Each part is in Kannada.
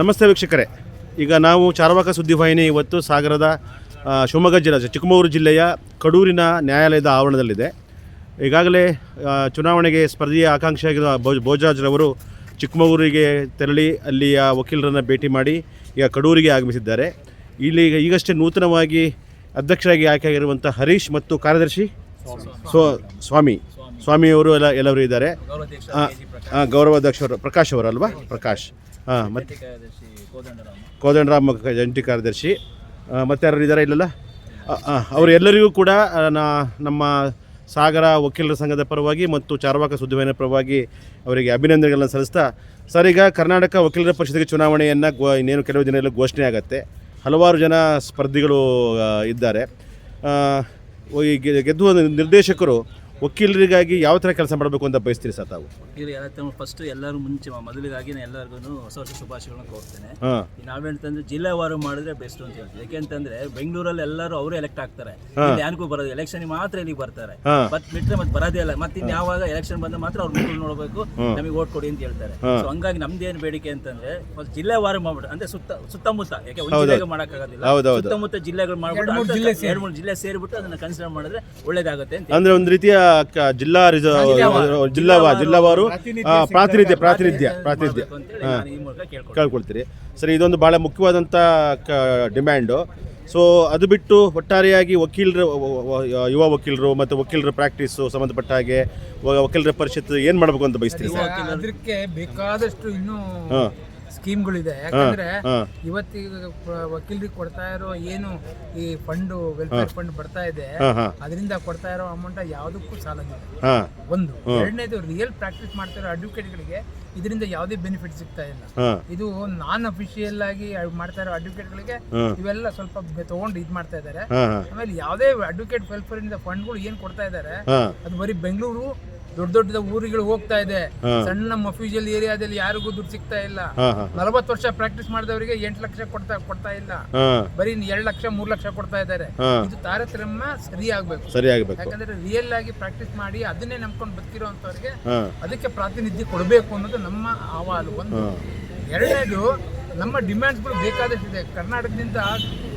ನಮಸ್ತೆ ವೀಕ್ಷಕರೇ. ಈಗ ನಾವು ಚಾರ್ವಾಕ ಸುದ್ದಿವಾಹಿನಿ ಇವತ್ತು ಸಾಗರದ ಶಿವಮೊಗ್ಗ ಜಿಲ್ಲೆ ಚಿಕ್ಕಮಗಳೂರು ಜಿಲ್ಲೆಯ ಕಡೂರಿನ ನ್ಯಾಯಾಲಯದ ಆವರಣದಲ್ಲಿದೆ. ಈಗಾಗಲೇ ಚುನಾವಣೆಗೆ ಸ್ಪರ್ಧೆಯ ಆಕಾಂಕ್ಷಿಯಾಗಿರುವ ಭೋಜ ಭೋಜರಾಜ್ರವರು ಚಿಕ್ಕಮಗಳೂರಿಗೆ ತೆರಳಿ ಅಲ್ಲಿಯ ವಕೀಲರನ್ನು ಭೇಟಿ ಮಾಡಿ ಈಗ ಕಡೂರಿಗೆ ಆಗಮಿಸಿದ್ದಾರೆ. ಇಲ್ಲಿ ಈಗ ಈಗಷ್ಟೇ ನೂತನವಾಗಿ ಅಧ್ಯಕ್ಷರಾಗಿ ಆಯ್ಕೆಯಾಗಿರುವಂಥ ಹರೀಶ್ ಮತ್ತು ಕಾರ್ಯದರ್ಶಿ ಸ್ವ, ಸ್ವಾಮಿ ಸ್ವಾಮಿಯವರು ಎಲ್ಲ, ಎಲ್ಲರೂ ಇದ್ದಾರೆ. ಗೌರವಾಧ್ಯಕ್ಷರು ಪ್ರಕಾಶ್ ಅವರು ಅಲ್ವಾ ಪ್ರಕಾಶ್. ಹಾಂ ಮತ್ತು ಕೋದಂಡರಾಮ ಜಂಟಿ ಕಾರ್ಯದರ್ಶಿ ಮತ್ತೆ ಯಾರು ಇದ್ದಾರೆ ಇಲ್ಲಲ್ಲ? ಅವರೆಲ್ಲರಿಗೂ ಕೂಡ ನಾ- ನಮ್ಮ ಸಾಗರ ವಕೀಲರ ಸಂಘದ ಪರವಾಗಿ ಮತ್ತು ಚಾರ್ವಾಕ ಸುದ್ದಿವಾಹಿನ ಪರವಾಗಿ ಅವರಿಗೆ ಅಭಿನಂದನೆಗಳನ್ನು ಸಲ್ಲಿಸ್ತಾ ಸರ್ ಈಗ ಕರ್ನಾಟಕ ವಕೀಲರ ಪರಿಷತ್ಗೆ ಚುನಾವಣೆಯನ್ನು ಗೋ ಇನ್ನೇನು ಕೆಲವು ದಿನದಲ್ಲಿ ಘೋಷಣೆ ಆಗುತ್ತೆ. ಹಲವಾರು ಜನ ಸ್ಪರ್ಧಿಗಳು ಇದ್ದಾರೆ. ಈ ಗೆ- ಗೆದ್ದು ನಿರ್ದೇಶಕರು ವಕೀಲರಿಗಾಗಿ ಯಾವ ಥರ ಕೆಲಸ ಮಾಡಬೇಕು ಅಂತ ಬಯಸ್ತೀರಿ ಸರ್ ತಾವು? ಎಲ್ಲ ಫಸ್ಟ್ ಎಲ್ಲರೂ ಮುಂಚೆ ಮೊದಲಿಗಾಗಿ ಎಲ್ಲರಿಗೂ ಹೊಸ ಹೊಸ ಶುಭಾಶಯಗಳನ್ನ ಕೋರ್ತೇನೆ. ಹಾಂ. ನಾವೇಳ್ತಂದ್ರೆ ಜಿಲ್ಲೆವಾರು ಮಾಡಿದ್ರೆ ಬೆಸ್ಟ್ ಅಂತ ಹೇಳ್ತೀವಿ. ಯಾಕೆಂತಂದ್ರೆ ಬೆಂಗಳೂರಲ್ಲಿ ಎಲ್ಲರೂ ಅವರೇ ಎಲೆಕ್ಟ್ ಆಗ್ತಾರೆ. ಇಲ್ಲಿ ಯಾರಿಗೂ ಬರೋದು ಎಲೆಕ್ಷನ್ ಮಾತ್ರ ಇಲ್ಲಿಗೆ ಬರ್ತಾರೆ. ಬಟ್ ಬಿಟ್ರೆ ಮತ್ತೆ ಬರೋದೇ ಇಲ್ಲ. ಮತ್ತೆ ಇನ್ನು ಯಾವಾಗ ಎಲೆಕ್ಷನ್ ಬಂದ್ರೆ ಮಾತ್ರ ಅವ್ರು ಮುಖ ನೋಡಬೇಕು. ನಮಗೆ ಓಟ್ ಕೊಡಿ ಅಂತ ಹೇಳ್ತಾರೆ. ಸೊ ಹಂಗಾಗಿ ನಮ್ದೇನು ಬೇಡಿಕೆ ಅಂತಂದ್ರೆ ಒಂದು ಜಿಲ್ಲೆವಾರು ಮಾಡ್ಬಿಟ್ಟು ಅಂದ್ರೆ ಸುತ್ತ ಸುತ್ತಮುತ್ತ ಯಾಕೆ ಒಂದು ಜಿಲ್ಲೆಗೆ ಮಾಡೋಕ್ಕಾಗೋದಿಲ್ಲ. ಸುತ್ತಮುತ್ತ ಜಿಲ್ಲೆಗಳು ಮಾಡ್ಬಿಟ್ಟು ಎರಡು ಮೂರು ಜಿಲ್ಲೆ ಸೇರಿಬಿಟ್ಟು ಅದನ್ನ ಕನ್ಸಿಡರ್ ಮಾಡಿದ್ರೆ ಒಳ್ಳೇದಾಗುತ್ತೆ ಅಂತ ಅಂದ್ರೆ ಒಂದು ರೀತಿಯ ಕ- ಜಿಲ್ಲಾ ಜಿಲ್ಲಾವಾ ಜಿಲ್ಲಾವಾರು. ಪ್ರಾತಿನಿಧ್ಯ ಪ್ರಾತಿನಿಧ್ಯ ಪ್ರಾತಿನಿಧ್ಯ ಕೇಳ್ಕೊಳ್ತೀರಿ. ಸರಿ ಇದೊಂದು ಭಾಳ ಮುಖ್ಯವಾದಂಥ ಕ ಡಿಮ್ಯಾಂಡು. ಸೊ ಅದು ಬಿಟ್ಟು ಒಟ್ಟಾರೆಯಾಗಿ ವಕೀಲರು ಯುವ ವಕೀಲರು ಮತ್ತು ವಕೀಲರ ಪ್ರಾಕ್ಟೀಸು ಸಂಬಂಧಪಟ್ಟ ಹಾಗೆ ವ- ವಕೀಲರ ಪರಿಷತ್ ಏನು ಮಾಡಬೇಕು ಅಂತ ಬಯಸ್ತೀರಿ ಸರ್? ಅದಕ್ಕೆ ಬೇಕಾದಷ್ಟು ಇನ್ನೂ ಹಾಂ. ಸ್ಕೀಮ್ಗಳಿದೆ. ಯಾಕಂದ್ರೆ ಇವತ್ತಿಗೆ ವಕೀಲರಿಗೆ ಕೊಡ್ತಾ ಇರೋ ಏನು ಈ ಫಂಡ್ ವೆಲ್ಫೇರ್ ಫಂಡ್ ಬರ್ತಾ ಇದೆ ಅದರಿಂದ ಕೊಡ್ತಾ ಇರೋ ಅಮೌಂಟ್ ಯಾವುದಕ್ಕೂ ಸಾಲಂಗಿಲ್ಲ. ಒಂದು ಎರಡನೇದು ರಿಯಲ್ ಪ್ರಾಕ್ಟೀಸ್ ಮಾಡ್ತಾ ಇರೋ ಅಡ್ವೊಕೇಟ್ಗಳಿಗೆ ಇದರಿಂದ ಯಾವುದೇ ಬೆನಿಫಿಟ್ ಸಿಗ್ತಾ ಇಲ್ಲ. ಇದು ನಾನ್ ಅಫಿಷಿಯಲ್ ಆಗಿ ಮಾಡ್ತಾ ಇರೋ ಅಡ್ವೊಕೇಟ್ಗಳಿಗೆ ಗಳಿಗೆ ಇವೆಲ್ಲ ಸ್ವಲ್ಪ ತಗೊಂಡು ಇದು ಮಾಡ್ತಾ ಇದ್ದಾರೆ ಆಮೇಲೆ ಯಾವುದೇ ಅಡ್ವೊಕೇಟ್ ವೆಲ್ಫೇರ್ ಇಂದ ಫಂಡ್ಗಳು ಏನ್ ಕೊಡ್ತಾ ಇದ್ದಾರೆ ಅದು ಬರೀ ಬೆಂಗಳೂರು ದೊಡ್ಡ ದೊಡ್ಡ ಊರುಗಳು ಹೋಗ್ತಾ ಇದೆ. ಸಣ್ಣ ಮಫ್ಯೂಜಲ್ ಏರಿಯಾದಲ್ಲಿ ಯಾರಿಗೂ ದುಡ್ಡು ಸಿಗ್ತಾ ಇಲ್ಲ. ನಲವತ್ತು ವರ್ಷ ಪ್ರಾಕ್ಟೀಸ್ ಮಾಡಿದವರಿಗೆ ಎಂಟು ಲಕ್ಷ ಕೊಡ್ತಾ ಕೊಡ್ತಾ ಇಲ್ಲ. ಬರೀ ಎರಡು ಲಕ್ಷ ಮೂರ್ ಲಕ್ಷ ಕೊಡ್ತಾ ಇದ್ದಾರೆ. ಇದು ತಾರತಮ್ಯ ಸರಿ ಆಗ್ಬೇಕು ಸರಿ ಆಗಬೇಕು ಯಾಕಂದ್ರೆ ರಿಯಲ್ ಆಗಿ ಪ್ರಾಕ್ಟೀಸ್ ಮಾಡಿ ಅದನ್ನೇ ನಂಬ್ಕೊಂಡು ಬದುಕಿರೋ ಅಂತವ್ರಿಗೆ ಅದಕ್ಕೆ ಪ್ರಾತಿನಿಧ್ಯ ಕೊಡಬೇಕು ಅನ್ನೋದು ನಮ್ಮ ಅಹವಾಲು ಒಂದು. ಎರಡನೇದು ನಮ್ಮ ಡಿಮ್ಯಾಂಡ್ಸ್ಗಳು ಬೇಕಾದಷ್ಟಿದೆ. ಕರ್ನಾಟಕದಿಂದ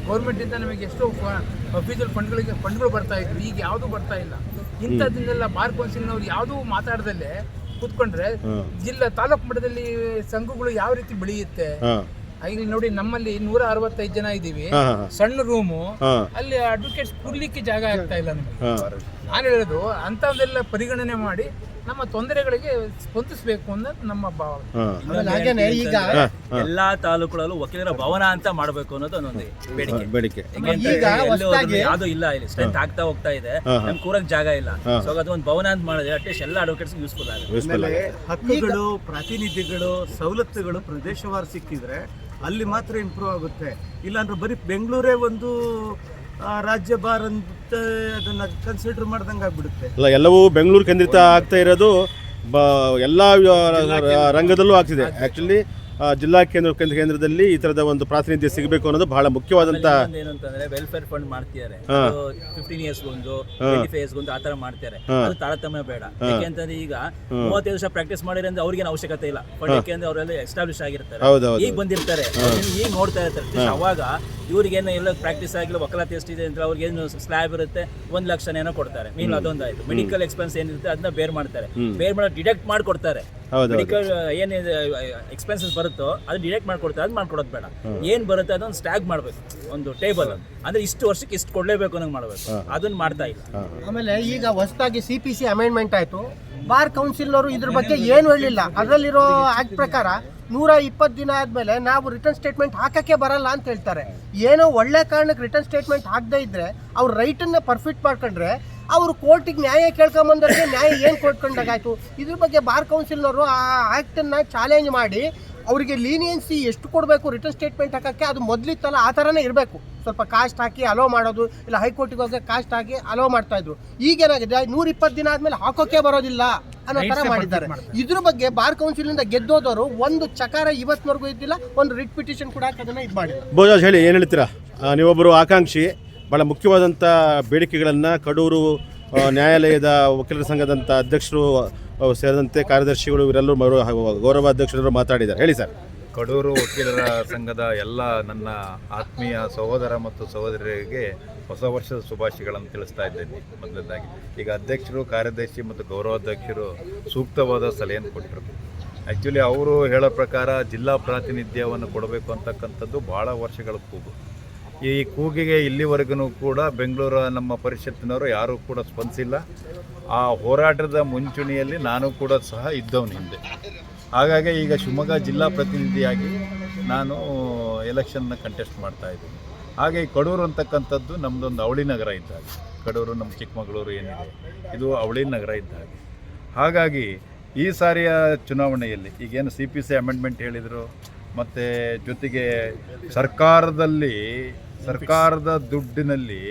ಗೌರ್ಮೆಂಟಿಂದ ನಮಗೆ ಎಷ್ಟೋ ಅಫಿಷಿಯಲ್ ಫಂಡ್ಗಳಿಗೆ ಫಂಡ್ಗಳು ಬರ್ತಾ ಇದ್ರು ಈಗ ಯಾವುದು ಬರ್ತಾ ಇಲ್ಲ. ಇಂಥದ್ದನ್ನೆಲ್ಲ ಬಾರ್ ಕೌನ್ಸಿಲ್ನವ್ರು ಯಾವುದೂ ಮಾತಾಡ್ದಲ್ಲೇ ಕೂತ್ಕೊಂಡ್ರೆ ಜಿಲ್ಲಾ ತಾಲೂಕು ಮಟ್ಟದಲ್ಲಿ ಸಂಘಗಳು ಯಾವ ರೀತಿ ಬೆಳೆಯುತ್ತೆ? ಈಗ ನೋಡಿ ನಮ್ಮಲ್ಲಿ ನೂರ ಅರವತ್ತೈದು ಜನ ಹಾಂ ಸಣ್ಣ ರೂಮು ಅಲ್ಲಿ ಅಡ್ವೊಕೇಟ್ಸ್ ಕೂರ್ಲಿಕ್ಕೆ ಜಾಗ ಆಗ್ತಾ ಇಲ್ಲ ನಮಗೆ. ನಾನು ಹೇಳೋದು ಅಂಥದ್ದೆಲ್ಲ ಪರಿಗಣನೆ ಮಾಡಿ ನಮ್ಮ ತೊಂದರೆಗಳಿಗೆ ಸ್ಪಂದಿಸಬೇಕು ಅನ್ನೋದು ನಮ್ಮ ಭಾವನೆ. ಈಗ ಎಲ್ಲಾ ತಾಲೂಕುಗಳಲ್ಲೂ ವಕೀಲರ ಭವನ ಅಂತ ಮಾಡಬೇಕು ಅನ್ನೋದು ಒಂದೊಂದು ಬೇಡಿಕೆ. ಬೇಡಿಕೆ. ಯಾಕೆಂದ್ರೆ ಎಲ್ಲೂ ಅದನ್ನ ಯಾವ್ದು ಇಲ್ಲ ಇಲ್ಲಿ. ಸ್ಟ್ರೆಂತ್ ಆಗ್ತಾ ಹೋಗ್ತಾ ಇದೆ. ನಮ್ ಕೂರಕ್ ಜಾಗ ಇಲ್ಲ. ಸೊ ಅದು ಒಂದು ಭವನ ಅಂತ ಮಾಡಿದ್ರೆ ಅಟ್ಲೀಸ್ಟ್ ಎಲ್ಲ ಅಡ್ವೊಕೇಟ್ಸ್ ಯೂಸ್ಫುಲ್ ಆಗುತ್ತೆ. ಯೂಸ್ಫುಲ್ ಹಕ್ಕುಗಳು ಪ್ರತಿನಿಧಿಗಳು ಸವಲತ್ತುಗಳು ಪ್ರದೇಶವಾರು ಸಿಕ್ಕಿದ್ರೆ ಅಲ್ಲಿ ಮಾತ್ರ ಇಂಪ್ರೂವ್ ಆಗುತ್ತೆ. ಇಲ್ಲಾಂದ್ರೆ ಬರೀ ಬೆಂಗಳೂರೇ ಒಂದು ಆ, ರಾಜ್ಯ ಭಾರ ಅಂತ ಅದನ್ನ ಕನ್ಸಿಡರ್ ಮಾಡ್ದಂಗೆ ಆಗ್ಬಿಡುತ್ತೆ. ಅಲ್ಲ ಎಲ್ಲವೂ ಬೆಂಗಳೂರು ಕೇಂದ್ರಿತ ಆಗ್ತಾ ಇರೋದು ಬ ಎಲ್ಲ ರಂಗದಲ್ಲೂ ಆಗ್ತಿದೆ. ಆ್ಯಕ್ಚುಲಿ ಜಿಲ್ಲಾ ಕೇಂದ್ರ ಕೇಂದ್ರ ಕೇಂದ್ರದಲ್ಲಿ ಈ ಥರದ ಒಂದು ಪ್ರಾತಿನಿಧ್ಯ ಸಿಗಬೇಕು ಅನ್ನೋದು ಬಹಳ ಮುಖ್ಯವಾದಂತ ಏನಂತಂದ್ರೆ ವೆಲ್ಫೇರ್ ಫಂಡ್ ಮಾಡ್ತಿದ್ದಾರೆ. ಫಿಫ್ಟೀನ್ ಇಯರ್ಸ್ ಒಂದು ಟ್ವೆಂಟಿ ಫೈವ್ ಇಯರ್ಸ್ ಒಂದು ಆತರ ಮಾಡ್ತಾರೆ ಅದು ತಾರತಮ್ಯ ಬೇಡ. ಯಾಕೆಂತಂದ್ರೆ ಈಗ ಮೂವತ್ತೈದು ವರ್ಷ ಪ್ರಾಕ್ಟೀಸ್ ಮಾಡಿದ್ರೆ ಅಂದ್ರೆ ಅವ್ರಿಗೇನು ಅವಶ್ಯಕತೆ ಇಲ್ಲ. ಬಟ್ ಯಾಕೆಂದ್ರೆ ಅವರೆಲ್ಲ ಎಸ್ಟಾಬ್ಲಿಷ್ ಆಗಿರ್ತಾರೆ. ಈಗ ಬಂದಿರ್ತಾರೆ. ಈಗ ನೋಡ್ತಾ ಇರ್ತಾರೆ. ಅವಾಗ ಇವ್ರಿಗೇನು ಎಲ್ಲ ಪ್ರಾಕ್ಟೀಸ್ ಆಗಿಲ್ಲ ವಕಲಾತಿ ಎಷ್ಟಿದೆ ಅಂತ ಅವ್ರಿಗೇನು ಸ್ಲ್ಯಾಬ್ ಇರುತ್ತೆ ಒಂದ್ ಲಕ್ಷನೇನೋ ಕೊಡ್ತಾರೆ. ಮೀನ್ ಅದೊಂದಾಯ್ತು. ಮೆಡಿಕಲ್ ಎಕ್ಸ್ಪೆನ್ಸ್ ಏನಿರುತ್ತೆ ಅದನ್ನ ಬೇರ್ ಮಾಡ್ತಾರೆ. ಬೇರ್ ಮಾಡೋ ಡಿಡಕ್ಟ್ ಮಾಡ್ಕೊಡ್ತಾರೆ. ಮೆಡಿಕಲ್ ಏನಿದೆ ಎಕ್ಸ್ಪೆನ್ಸಸ್ ಬರುತ್ತೋ ಅದು ಡಿಡಕ್ಟ್ ಮಾಡ್ಕೊಡ್ತಾರೆ ಅದು ಮಾಡ್ಕೊಡೋದು ಬೇಡ. ಏನ್ ಬರುತ್ತೆ ಅದೊಂದು ಸ್ಟ್ಯಾಗ್ ಮಾಡ್ಬೇಕು. ಒಂದು ಟೇಬಲ್ ಅಂದ್ರೆ ಇಷ್ಟು ವರ್ಷಕ್ಕೆ ಇಷ್ಟು ಕೊಡ್ಲೇಬೇಕು ಅನ್ನೋದು ಮಾಡ್ಬೇಕು. ಅದನ್ನ ಮಾಡ್ತಾ ಇಲ್ಲ. ಆಮೇಲೆ ಈಗ ಹೊಸದಾಗಿ ಸಿ ಪಿ ಸಿ ಅಮೆಂಡ್ಮೆಂಟ್ ಆಯ್ತು. ಬಾರ್ ಕೌನ್ಸಿಲ್ ಕೌನ್ಸಿಲ್ನವರು ಇದ್ರ ಬಗ್ಗೆ ಏನು ಹೇಳಿಲ್ಲ ಅದರಲ್ಲಿರೋ ಆಕ್ಟ್ ಪ್ರಕಾರ ನೂರ ಇಪ್ಪತ್ತು ದಿನ ಆದಮೇಲೆ ನಾವು ರಿಟರ್ನ್ ಸ್ಟೇಟ್ಮೆಂಟ್ ಹಾಕಕ್ಕೆ ಬರಲ್ಲ ಅಂತ ಹೇಳ್ತಾರೆ. ಏನೋ ಒಳ್ಳೆ ಕಾರಣಕ್ಕೆ ರಿಟರ್ನ್ ಸ್ಟೇಟ್ಮೆಂಟ್ ಹಾಕದೇ ಇದ್ರೆ ಅವ್ರ ರೈಟನ್ನು ಪರ್ಫೆಕ್ಟ್ ಮಾಡ್ಕೊಂಡ್ರೆ ಅವರು ಕೋರ್ಟಿಗೆ ನ್ಯಾಯ ಕೇಳ್ಕೊಂಬಂದ್ರೆ ನ್ಯಾಯ ಏನು ಕೊಟ್ಕೊಂಡಾಗಾಯ್ತು ಇದ್ರ ಬಗ್ಗೆ ಬಾರ್ ಕೌನ್ಸಿಲ್ನವರು ಆ ಆ್ಯಕ್ಟನ್ನು ಚಾಲೆಂಜ್ ಮಾಡಿ ಅವರಿಗೆ ಲೀನಿಯನ್ಸಿ ಎಷ್ಟು ಕೊಡಬೇಕು ರಿಟರ್ನ್ ಸ್ಟೇಟ್ಮೆಂಟ್ ಹಾಕೋಕ್ಕೆ ಅದು ಮೊದಲಿತ್ತಲ್ಲ ಆ ಥರನೇ ಇರಬೇಕು. ಸ್ವಲ್ಪ ಕಾಸ್ಟ್ ಹಾಕಿ ಅಲೋ ಮಾಡೋದು ಇಲ್ಲ ಹೈಕೋರ್ಟಿಗೆ ಹೋಗಿ ಕಾಸ್ಟ್ ಹಾಕಿ ಅಲೋ ಮಾಡ್ತಾಯಿದ್ರು ಈಗೇನಾಗಿದೆ ನೂರಿಪ್ಪತ್ತು ದಿನ ಆದಮೇಲೆ ಹಾಕೋಕೆ ಬರೋದಿಲ್ಲ ಅನ್ನೋ ಥರ ಮಾಡಿದ್ದಾರೆ. ಇದ್ರ ಬಗ್ಗೆ ಬಾರ್ ಕೌನ್ಸಿಲಿಂದ ಗೆದ್ದೋದವರು ಒಂದು ಚಕಾರ ಇವತ್ತಿನವರೆಗೂ ಇದ್ದಿಲ್ಲ ಒಂದು ರಿಟ್ ಪಿಟಿಷನ್ ಕೂಡ ಅದನ್ನ ಇದು ಮಾಡಿ ಬೋಜಾಜ್ ಹೇಳಿ ಏನು ಹೇಳ್ತೀರಾ? ನೀವೊಬ್ಬರು ಆಕಾಂಕ್ಷಿ ಭಾಳ ಮುಖ್ಯವಾದಂಥ ಬೇಡಿಕೆಗಳನ್ನು ಕಡೂರು ನ್ಯಾಯಾಲಯದ ವಕೀಲರ ಸಂಘದಂಥ ಅಧ್ಯಕ್ಷರು ಸೇರಿದಂತೆ ಕಾರ್ಯದರ್ಶಿಗಳು ಇವರೆಲ್ಲರೂ ಮರು ಗೌರವಾಧ್ಯಕ್ಷರು ಮಾತಾಡಿದ್ದಾರೆ. ಹೇಳಿ ಸರ್. ಕಡೂರು ವಕೀಲರ ಸಂಘದ ಎಲ್ಲ ನನ್ನ ಆತ್ಮೀಯ ಸಹೋದರ ಮತ್ತು ಸಹೋದರಿಯರಿಗೆ ಹೊಸ ವರ್ಷದ ಶುಭಾಶಯಗಳನ್ನು ತಿಳಿಸ್ತಾ ಇದ್ದೇನೆ. ಮೊದಲನೇದಾಗಿ, ಈಗ ಅಧ್ಯಕ್ಷರು, ಕಾರ್ಯದರ್ಶಿ ಮತ್ತು ಗೌರವಾಧ್ಯಕ್ಷರು ಸೂಕ್ತವಾದ ಸಲಹೆಯನ್ನು ಕೊಟ್ಟರು ಆ್ಯಕ್ಚುಲಿ ಅವರು ಹೇಳೋ ಪ್ರಕಾರ ಜಿಲ್ಲಾ ಪ್ರಾತಿನಿಧ್ಯವನ್ನು ಕೊಡಬೇಕು ಅಂತಕ್ಕಂಥದ್ದು ಭಾಳ ವರ್ಷಗಳ ಕೂಗು. ಈ ಕೂಗಿಗೆ ಇಲ್ಲಿವರೆಗೂ ಕೂಡ ಬೆಂಗಳೂರು ನಮ್ಮ ಪರಿಷತ್ತಿನವರು ಯಾರೂ ಕೂಡ ಸ್ಪಂದಿಸಿಲ್ಲ. ಆ ಹೋರಾಟದ ಮುಂಚೂಣಿಯಲ್ಲಿ ನಾನು ಕೂಡ ಸಹ ಇದ್ದವನು ಹಿಂದೆ. ಹಾಗಾಗಿ ಈಗ ಶಿವಮೊಗ್ಗ ಜಿಲ್ಲಾ ಪ್ರತಿನಿಧಿಯಾಗಿ ನಾನು ಎಲೆಕ್ಷನ್ನ ಕಂಟೆಸ್ಟ್ ಮಾಡ್ತಾ ಇದ್ದೀನಿ. ಹಾಗೆ ಈ ಕಡೂರು ಅಂತಕ್ಕಂಥದ್ದು ನಮ್ಮದೊಂದು ಅವಳಿ ನಗರ ಇದ್ದಾಗ. ಕಡೂರು ನಮ್ಮ ಚಿಕ್ಕಮಗಳೂರು ಏನಿದೆ, ಇದು ಅವಳಿ ನಗರ ಇದ್ದಾಗ. ಹಾಗಾಗಿ ಈ ಸಾರಿಯ ಚುನಾವಣೆಯಲ್ಲಿ ಈಗೇನು ಸಿ ಪಿ ಸಿ ಅಮೆಂಡ್ಮೆಂಟ್ ಹೇಳಿದರು, ಮತ್ತು ಜೊತೆಗೆ ಸರ್ಕಾರದಲ್ಲಿ ಸರ್ಕಾರದ ದುಡ್ಡಿನಲ್ಲಿ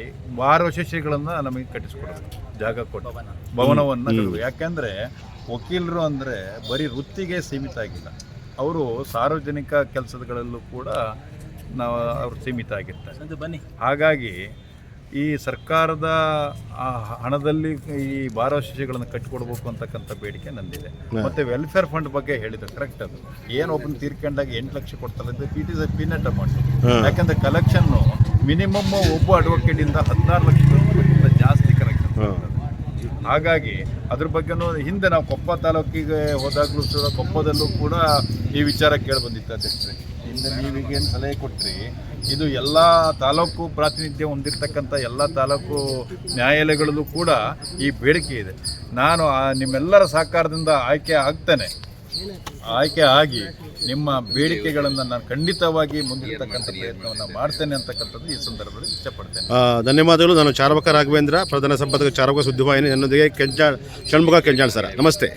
ವಾರವಶೇಷಗಳನ್ನು ನಮಗೆ ಕಟ್ಟಿಸ್ಕೊಡೋದು ಜಾಗ ಕೊಟ್ಟು ಭವನವನ್ನು. ಯಾಕೆಂದರೆ ವಕೀಲರು ಅಂದರೆ ಬರೀ ವೃತ್ತಿಗೆ ಸೀಮಿತ ಆಗಿಲ್ಲ. ಅವರು ಸಾರ್ವಜನಿಕ ಕೆಲಸಗಳಲ್ಲೂ ಕೂಡ ನಾವು ಅವರು ಸೀಮಿತ ಆಗಿರ್ತಾರೆ. ಬನ್ನಿ. ಹಾಗಾಗಿ ಈ ಸರ್ಕಾರದ ಆ ಹಣದಲ್ಲಿ ಈ ಭಾರವಶೇಷಗಳನ್ನು ಕಟ್ಟಿಕೊಡ್ಬೇಕು ಅಂತಕ್ಕಂಥ ಬೇಡಿಕೆ ನಂದಿದೆ. ಮತ್ತೆ ವೆಲ್ಫೇರ್ ಫಂಡ್ ಬಗ್ಗೆ ಹೇಳಿದ್ರು ಕರೆಕ್ಟ್ ಅದು. ಏನು ಒಬ್ಬನ ತೀರ್ಕೊಂಡಾಗ ಎಂಟು ಲಕ್ಷ ಕೊಡ್ತಾರೆ P it is a peanut amount ಯಾಕಂದ್ರೆ ಕಲೆಕ್ಷನ್ನು ಮಿನಿಮಮ್ ಒಬ್ಬ ಅಡ್ವೊಕೇಟ್ ಇಂದ ಹದಿನಾರು ಲಕ್ಷ ರೂಪಾಯಿಗಿಂತ ಜಾಸ್ತಿ ಕರೆಕ್ಟ್ ಹಾಗಾಗಿ ಅದ್ರ ಬಗ್ಗೆನೂ ಹಿಂದೆ ನಾವು ಕೊಪ್ಪ ತಾಲೂಕಿಗೆ ಹೋದಾಗಲೂ ಕೂಡ ಕೊಪ್ಪದಲ್ಲೂ ಕೂಡ ಈ ವಿಚಾರ ಕೇಳಿ ಬಂದಿತ್ತು ಅಧ್ಯಕ್ಷರೇ. ಹಿಂದೆ ನೀವೀಗೇನು ಸಲಹೆ ಕೊಟ್ರಿ? ಇದು ಎಲ್ಲ ತಾಲೂಕು ಪ್ರಾತಿನಿಧ್ಯ ಹೊಂದಿರತಕ್ಕಂಥ ಎಲ್ಲ ತಾಲೂಕು ನ್ಯಾಯಾಲಯಗಳಲ್ಲೂ ಕೂಡ ಈ ಬೇಡಿಕೆ ಇದೆ. ನಾನು ಆ ನಿಮ್ಮೆಲ್ಲರ ಸಹಕಾರದಿಂದ ಆಯ್ಕೆ ಆಗ್ತೇನೆ. ಆಯ್ಕೆ ಆಗಿ ನಿಮ್ಮ ಬೇಡಿಕೆಗಳನ್ನು ನಾನು ಖಂಡಿತವಾಗಿ ಮುಂದಿರ್ತಕ್ಕಂಥ ಪ್ರಯತ್ನವನ್ನು ಮಾಡ್ತೇನೆ ಅಂತಕ್ಕಂಥದ್ದು ಈ ಸಂದರ್ಭದಲ್ಲಿ ಇಷ್ಟಪಡ್ತೇನೆ. ಧನ್ಯವಾದಗಳು. ನಾನು ಚಾರ್ವಕ ರಾಘವೇಂದ್ರ, ಪ್ರಧಾನ ಸಂಪಾದಕ ಚಾರ್ವಕ ಸುದ್ದಿವಾಹಿನಿ, ನನ್ನೊಂದಿಗೆ ಕೆಂಚಾಳ್ ಷಣ್ಮುಖ ಕೆಂಜಾಳ್ ಸರ. ನಮಸ್ತೆ.